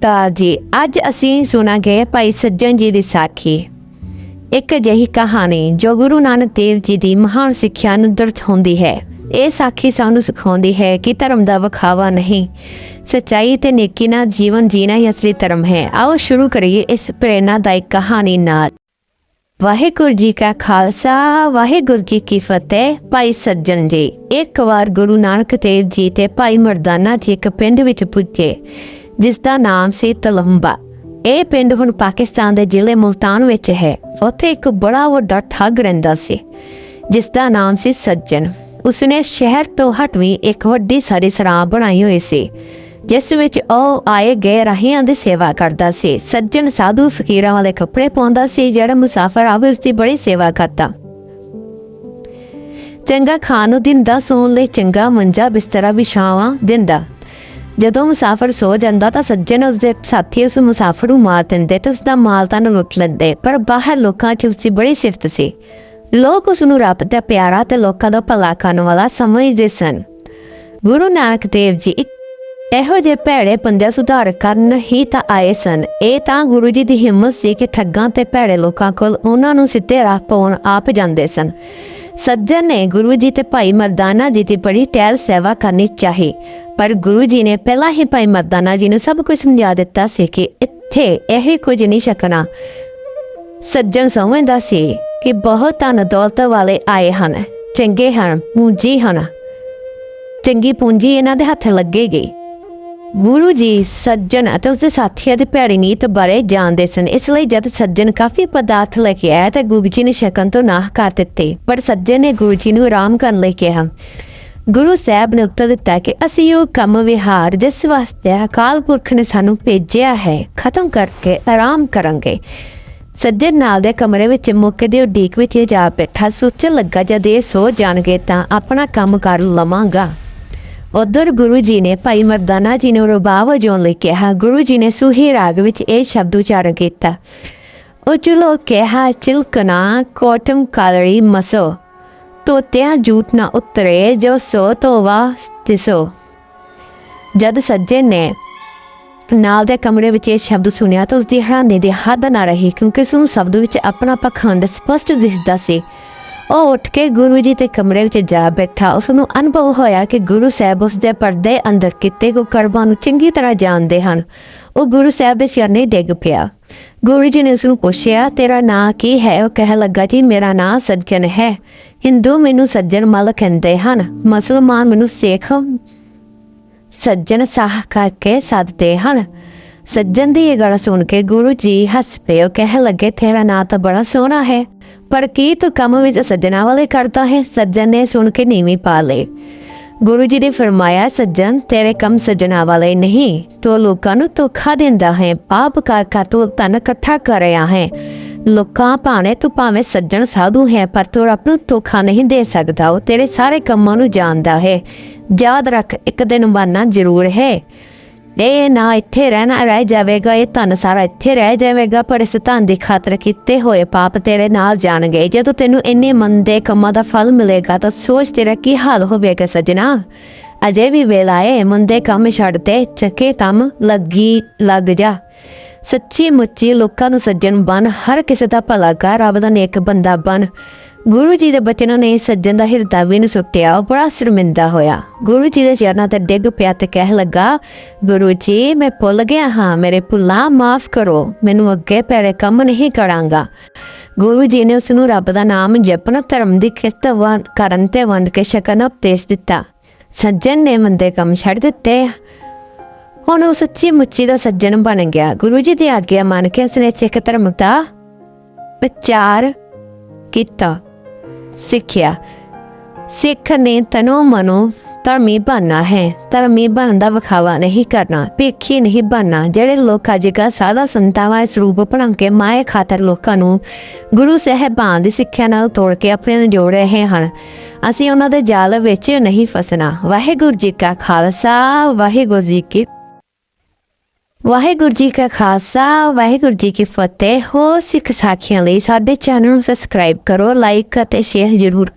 ਤਾਂ ਜੀ, ਅੱਜ ਅਸੀਂ ਸੁਣਾਂਗੇ ਭਾਈ ਸੱਜਣ ਜੀ ਦੀ ਸਾਖੀ। ਇੱਕ ਅਜਿਹੀ ਕਹਾਣੀ ਜੋ ਗੁਰੂ ਨਾਨਕ ਦੇਵ ਜੀ ਦੀ ਮਹਾਨ ਸਿੱਖਿਆ ਨੂੰ ਦਰਸਾਉਂਦੀ ਹੈ। ਇਹ ਸਾਖੀ ਸਾਨੂੰ ਸਿਖਾਉਂਦੀ ਹੈ ਕਿ ਧਰਮ ਦਾ ਵਿਖਾਵਾ ਨਹੀਂ, ਸੱਚਾਈ ਤੇ ਨੇਕੀ ਨਾਲ ਜੀਵਨ ਜੀਣਾ ਹੀ ਅਸਲੀ ਧਰਮ ਹੈ। ਆਓ ਸ਼ੁਰੂ ਕਰੀਏ ਇਸ ਪ੍ਰੇਰਨਾਦਾਇਕ ਕਹਾਣੀ ਨਾਲ। ਵਾਹਿਗੁਰੂ ਜੀ ਕਾ ਖਾਲਸਾ, ਵਾਹਿਗੁਰੂ ਜੀ ਕੀ ਫਤਿਹ, ਭਾਈ ਸੱਜਣ ਜੀ। ਇੱਕ ਵਾਰ ਗੁਰੂ ਨਾਨਕ ਦੇਵ ਜੀ ਤੇ ਭਾਈ ਮਰਦਾਨਾ ਜੀ ਇੱਕ ਪਿੰਡ ਵਿੱਚ ਪੁੱਜੇ। ਜਿਸ ਦਾ ਨਾਮ ਸੀ ਤਲੰਬਾ ਇਹ ਪਿੰਡ ਹੁਣ ਪਾਕਿਸਤਾਨ ਦੇ ਜ਼ਿਲ੍ਹੇ ਮੁਲਤਾਨ ਵਿੱਚ ਹੈ। ਉੱਥੇ ਇੱਕ ਬੜਾ ਵੱਡਾ ਠੱਗ ਰਹਿੰਦਾ ਸੀ, ਜਿਸ ਦਾ ਨਾਮ ਸੀ ਸੱਜਣ। ਉਸਨੇ ਸ਼ਹਿਰ ਤੋਂ ਹਟਵੀਂ ਇੱਕ ਵੱਡੀ ਸਾਰੀ ਸਰਾਂ ਬਣਾਈ ਹੋਈ ਸੀ, ਜਿਸ ਵਿੱਚ ਉਹ ਆਏ ਗਏ ਰਾਹੀਆਂ ਦੀ ਸੇਵਾ ਕਰਦਾ ਸੀ। ਸੱਜਣ ਸਾਧੂ ਫਕੀਰਾਂ ਵਾਲੇ ਕੱਪੜੇ ਪਾਉਂਦਾ ਸੀ, ਜਿਹੜਾ ਮੁਸਾਫਰ ਆਵੇ ਉਸ ਦੀ ਬੜੀ ਸੇਵਾ ਕਰਦਾ। ਚੰਗਾ ਖਾਣ ਨੂੰ ਦਿੰਦਾ, ਸੌਣ ਲਈ ਚੰਗਾ ਮੰਜਾ ਬਿਸਤਰਾ ਵਿਛਾਵਾਂ ਦਿੰਦਾ। ਜਦੋਂ ਮੁਸਾਫਰ ਸੋ ਜਾਂਦਾ ਤਾਂ ਸੱਜਣ ਉਸਦੇ ਸਾਥੀ ਉਸ ਮੁਸਾਫਰ ਨੂੰ ਮਾਰ ਦਿੰਦੇ ਤੇ ਉਸ ਦਾ ਮਾਲ ਤਾਂ ਲੁੱਟ ਲੈਂਦੇ, ਪਰ ਬਾਹਰ ਲੋਕਾਂ 'ਚ ਉਸਦੀ ਬੜੀ ਸਿਫਤ ਸੀ। ਲੋਕ ਉਸ ਨੂੰ ਰੱਬ ਦਾ ਪਿਆਰਾ ਤੇ ਲੋਕਾਂ ਦਾ ਭਲਾ ਕਰਨ ਵਾਲਾ ਸਮਝਦੇ ਸਨ। ਗੁਰੂ ਨਾਨਕ ਦੇਵ ਜੀ ਇਹੋ ਜਿਹੇ ਭੈੜੇ ਬੰਦਿਆਂ ਸੁਧਾਰ ਕਰਨ ਹੀ ਤਾਂ ਆਏ ਸਨ। ਇਹ ਤਾਂ ਗੁਰੂ ਜੀ ਦੀ ਹਿੰਮਤ ਸੀ ਕਿ ਠੱਗਾਂ ਤੇ ਭੈੜੇ ਲੋਕਾਂ ਕੋਲ ਉਹਨਾਂ ਨੂੰ ਸਿੱਧੇ ਰਾਹ ਪਾਉਣ ਆਪ ਜਾਂਦੇ ਸਨ। ਸੱਜਣ ਨੇ ਗੁਰੂ ਜੀ ਤੇ ਭਾਈ ਮਰਦਾਨਾ ਜੀ ਦੀ ਬੜੀ ਟੈਲ ਸੇਵਾ ਕਰਨੀ ਚਾਹੀ, ਪਰ ਗੁਰੂ ਜੀ ਨੇ ਪਹਿਲਾਂ ਹੀ ਭਾਈ ਮਰਦਾਨਾ ਜੀ ਨੂੰ ਸਭ ਕੁਝ ਸਮਝਾ ਦਿੱਤਾ ਸੀ ਕਿ ਇੱਥੇ ਇਹ ਕੁਝ ਨਹੀਂ ਛਕਣਾ। ਸੱਜਣ ਸਮਝਦਾ ਸੀ ਕਿ ਬਹੁਤ ਧਨ ਦੌਲਤ ਵਾਲੇ ਆਏ ਹਨ, ਚੰਗੇ ਹਨ, ਪੂੰਜੀ ਹਨ। ਚੰਗੀ ਪੂੰਜੀ ਇਹਨਾਂ ਦੇ ਹੱਥ ਲੱਗੇਗੀ। ਗੁਰੂ ਜੀ ਸੱਜਣ ਅਤੇ ਉਸਦੇ ਸਾਥੀਆਂ ਦੇ ਭੈੜੀ ਨੀਤ ਬਾਰੇ ਜਾਣਦੇ ਸਨ। ਇਸ ਲਈ ਜਦ ਸੱਜਣ ਕਾਫੀ ਪਦਾਰਥ ਲੈ ਕੇ ਆਇਆ ਤਾਂ ਗੁਰੂ ਜੀ ਨੇ ਸ਼ਕਨ ਤੋਂ ਨਾਹ ਕਰ ਦਿੱਤੇ। ਪਰ ਸੱਜਣ ਨੇ ਗੁਰੂ ਜੀ ਨੂੰ ਆਰਾਮ ਕਰਨ ਲਈ ਕਿਹਾ, ਗੁਰੂ ਸਾਹਿਬ ਨੇ ਉੱਤਰ ਦਿੱਤਾ ਕਿ ਅਸੀਂ ਉਹ ਕੰਮ ਵਿਹਾਰ ਜਿਸ ਵਾਸਤੇ ਅਕਾਲ ਪੁਰਖ ਨੇ ਸਾਨੂੰ ਭੇਜਿਆ ਹੈ, ਖਤਮ ਕਰਕੇ ਆਰਾਮ ਕਰਾਂਗੇ ਸੱਜਣ ਨਾਲ ਦੇ ਕਮਰੇ ਵਿੱਚ ਮੁੱਕ ਦੇ ਉਡੀਕ ਵਿੱਚ ਜਾ ਬੈਠਾ, ਸੋਚਣ ਲੱਗਾ, ਜਦ ਇਹ ਸੋ ਜਾਣਗੇ ਤਾਂ ਆਪਣਾ ਕੰਮ ਕਰ ਲਵਾਂਗਾ। ਉਧਰ ਗੁਰੂ ਜੀ ਨੇ ਭਾਈ ਮਰਦਾਨਾ ਜੀ ਨੂੰ ਰੁਬਾਬ ਵਜਾਉਣ ਲਈ ਕਿਹਾ ਗੁਰੂ ਜੀ ਨੇ ਸੁਹੀ ਰਾਗ ਵਿੱਚ ਇਹ ਸ਼ਬਦ ਉਚਾਰਨ ਕੀਤਾ। ਉਚਲੋ ਕਿਹਾ ਚਿਲਕਨਾ ਕੋਟਮ ਕਾਲਰੀ ਮਸੋ, ਤੋਤਿਆਂ ਝੂਠ ਨਾ ਉਤਰੇ, ਜੋ ਸੋ ਤੋਵਾ ਤਿਸੋ। ਜਦ ਸੱਜੇ ਨੇ ਨਾਲ ਦੇ ਕਮਰੇ ਵਿੱਚ ਇਹ ਸ਼ਬਦ ਸੁਣਿਆ ਤਾਂ ਉਸ ਦੀ ਹੈਰਾਨੀ ਦੀ ਹੱਦ ਨਾ ਰਹੀ, ਕਿਉਂਕਿ ਉਸ ਨੂੰ ਸ਼ਬਦ ਵਿੱਚ ਆਪਣਾ ਪਖੰਡ ਸਪਸ਼ਟ ਦਿਸਦਾ ਸੀ। ਉਹ ਉੱਠ ਕੇ ਗੁਰੂ ਜੀ ਦੇ ਕਮਰੇ ਵਿੱਚ ਜਾ ਬੈਠਾ। ਉਸ ਨੂੰ ਅਨੁਭਵ ਹੋਇਆ ਕਿ ਗੁਰੂ ਸਾਹਿਬ ਉਸ ਦੇ ਪਰਦੇ ਅੰਦਰ ਕਿਤੇ ਕੋ ਕਰਮਾਂ ਨੂੰ ਚੰਗੀ ਤਰ੍ਹਾਂ ਜਾਣਦੇ ਹਨ। ਉਹ ਗੁਰੂ ਸਾਹਿਬ ਦੇ ਚਰਨੇ ਡਿੱਗ ਪਿਆ। ਗੁਰੂ ਜੀ ਨੇ ਉਸ ਨੂੰ ਪੁੱਛਿਆ, ਤੇਰਾ ਨਾਂ ਕੀ ਹੈ? ਉਹ ਕਹਿ ਲੱਗਾ, ਜੀ, ਮੇਰਾ ਨਾਂ ਸੱਜਣ ਹੈ। ਹਿੰਦੂ ਮੈਨੂੰ ਸੱਜਣ ਮਲ ਕਹਿੰਦੇ ਹਨ। ਮੁਸਲਮਾਨ ਮੈਨੂੰ ਸਿੱਖ ਸੱਜਣ ਸਾਹ ਕਰਕੇ ਸੱਦਦੇ ਹਨ। ਸੱਜਣ ਦੀ ਇਹ ਗੱਲ ਸੁਣ ਕੇ ਗੁਰੂ ਜੀ ਹੱਸ ਪਏ। ਉਹ ਕਹਿ ਲੱਗੇ, ਤੇਰਾ ਨਾਂ ਤਾਂ ਬੜਾ ਸੋਹਣਾ ਹੈ। ਪਰ ਕੀ ਤੂੰ ਕੰਮ ਵਿੱਚ ਸੱਜਣਾ ਵਾਲੇ ਕਰਦਾ ਹੈ? ਸੱਜਣ ਨੇ ਸੁਣ ਕੇ ਨੀਵੀਂ ਪਾ ਲਏ ਗੁਰੂ ਜੀ ਨੇ ਫਰਮਾਇਆ, ਸੱਜਣ, ਤੇਰੇ ਕੰਮ ਸੱਜਣਾ ਵਾਲੇ ਨਹੀਂ। ਤੂੰ ਲੋਕਾਂ ਨੂੰ ਧੋਖਾ ਦਿੰਦਾ ਹੈ। ਪਾਪ ਕਰ ਕਰ ਤੂੰ ਧਨ ਇਕੱਠਾ ਕਰ ਰਿਹਾ ਹੈ। ਲੋਕਾਂ ਭਾਣੇ ਤੂੰ ਭਾਵੇਂ ਸੱਜਣ ਸਾਧੂ ਹੈ, ਪਰ ਤੂੰ ਆਪ ਨੂੰ ਧੋਖਾ ਨਹੀਂ ਦੇ ਸਕਦਾ। ਉਹ ਤੇਰੇ ਸਾਰੇ ਕੰਮਾਂ ਨੂੰ ਜਾਣਦਾ ਹੈ। ਯਾਦ ਰੱਖ, ਇੱਕ ਦਿਨ ਮਰਨਾ ਜ਼ਰੂਰ ਹੈ। ਇਹ ਨਾ ਇੱਥੇ ਰਹਿਣਾ, ਰਹਿ ਜਾਵੇਗਾ, ਇਹ ਧਨ ਸਾਰਾ ਇੱਥੇ ਰਹਿ ਜਾਵੇਗਾ, ਪਰ ਇਸ ਧਨ ਦੀ ਖਾਤਰ ਕੀਤੇ ਹੋਏ ਪਾਪ ਤੇਰੇ ਨਾਲ ਜਾਣਗੇ। ਜਦੋਂ ਤੈਨੂੰ ਇੰਨੇ ਮੰਦੇ ਕੰਮਾਂ ਦਾ ਫਲ ਮਿਲੇਗਾ, ਤਾਂ ਸੋਚ ਤੇਰਾ ਕੀ ਹਾਲ ਹੋਵੇਗਾ ਸਜਣਾ? ਅਜੇ ਵੀ ਵੇਲਾ ਹੈ ਮੰਦੇ ਕੰਮ ਛੱਡ ਤੇ ਚੱਕੇ ਕੰਮ ਲੱਗੀ, ਲੱਗ ਜਾ। ਸੱਚੀ ਮੁੱਚੀ ਲੋਕਾਂ ਨੂੰ ਸੱਜਣ ਬਣ, ਹਰ ਕਿਸੇ ਦਾ ਭਲਾ ਕਰ, ਰੱਬ ਦਾ ਨੇਕ ਬੰਦਾ ਬਣ। ਗੁਰੂ ਜੀ ਦੇ ਬਚਨਾਂ ਨੇ ਸੱਜਣ ਦਾ ਹਿਰਦਾ ਵੀ ਨੂੰ ਸੁੱਟਿਆ ਉਹ ਬੜਾ ਸ਼ਰਮਿੰਦਾ ਹੋਇਆ ਗੁਰੂ ਜੀ ਦੇ ਚਰਨਾਂ ਤੇ ਡਿੱਗ ਪਿਆ ਤੇ ਕਹਿ ਲੱਗਾ ਗੁਰੂ ਜੀ ਮੈਂ ਭੁੱਲ ਗਿਆ ਹਾਂ ਮੇਰੇ ਭੁੱਲਾਂ ਮਾਫ ਕਰੋ ਮੈਨੂੰ ਅੱਗੇ ਪੈਰੇ ਕੰਮ ਨਹੀਂ ਕਰਾਂਗਾ ਗੁਰੂ ਜੀ ਨੇ ਉਸ ਨੂੰ ਰੱਬ ਦਾ ਨਾਮ ਜਪਣਾ ਧਰਮ ਦੀ ਕਿਰਤ ਕਰਨ ਤੇ ਵੰਡ ਕੇ ਸ਼ਕਨ ਉਪਦੇਸ਼ ਦਿੱਤਾ ਸੱਜਣ ਨੇ ਮੰਦੇ ਕੰਮ ਛੱਡ ਦਿੱਤੇ ਹੁਣ ਉਹ ਸੱਚੀ ਮੁੱਚੀ ਦਾ ਸੱਜਣ ਬਣ ਗਿਆ ਗੁਰੂ ਜੀ ਦੀ ਆਗਿਆ ਮੰਨ ਕੇ ਉਸਨੇ ਸਿੱਖ ਧਰਮ ਦਾ ਵਿਚਾਰ ਕੀਤਾ ਸਿੱਖਿਆ। ਸਿੱਖ ਨੇ ਤਨੋ ਮਨੋ ਧਰਮੀ ਬਣਨਾ ਹੈ। ਧਰਮੀ ਬਣਨ ਦਾ ਵਿਖਾਵਾ ਨਹੀਂ ਕਰਨਾ, ਭੇਖੀ ਨਹੀਂ ਬਣਨਾ। ਜਿਹੜੇ ਲੋਕ ਅੱਜ ਕੱਲ੍ਹ ਸਾਦਾ ਸੰਤਾਵਾਂ ਇਸ ਰੂਪ ਬਣਾ ਕੇ ਮਾਏ ਖਾਤਰ ਲੋਕਾਂ ਨੂੰ ਗੁਰੂ ਸਾਹਿਬਾਨ ਦੀ ਸਿੱਖਿਆ ਨਾਲ ਤੋੜ ਕੇ ਆਪਣੇ ਨਾਲ ਜੋੜ ਰਹੇ ਹਨ। ਅਸੀਂ ਉਹਨਾਂ ਦੇ ਜਾਲ ਵਿੱਚ ਨਹੀਂ ਫਸਣਾ। ਵਾਹਿਗੁਰੂ ਜੀ ਕਾ ਖਾਲਸਾ, ਵਾਹਿਗੁਰੂ ਜੀ ਕੀ ਵਾਹਿਗੁਰੂ ਜੀ ਕਾ ਖਾਲਸਾ, ਵਾਹਿਗੁਰੂ ਜੀ ਕੀ ਫਤਿਹ। ਹੋ ਸਿੱਖ ਸਾਖੀਆਂ ਲਈ ਸਾਡੇ ਚੈਨਲ ਨੂੰ ਸਬਸਕ੍ਰਾਈਬ ਕਰੋ ਲਾਈਕ ਅਤੇ ਸ਼ੇਅਰ ਜ਼ਰੂਰ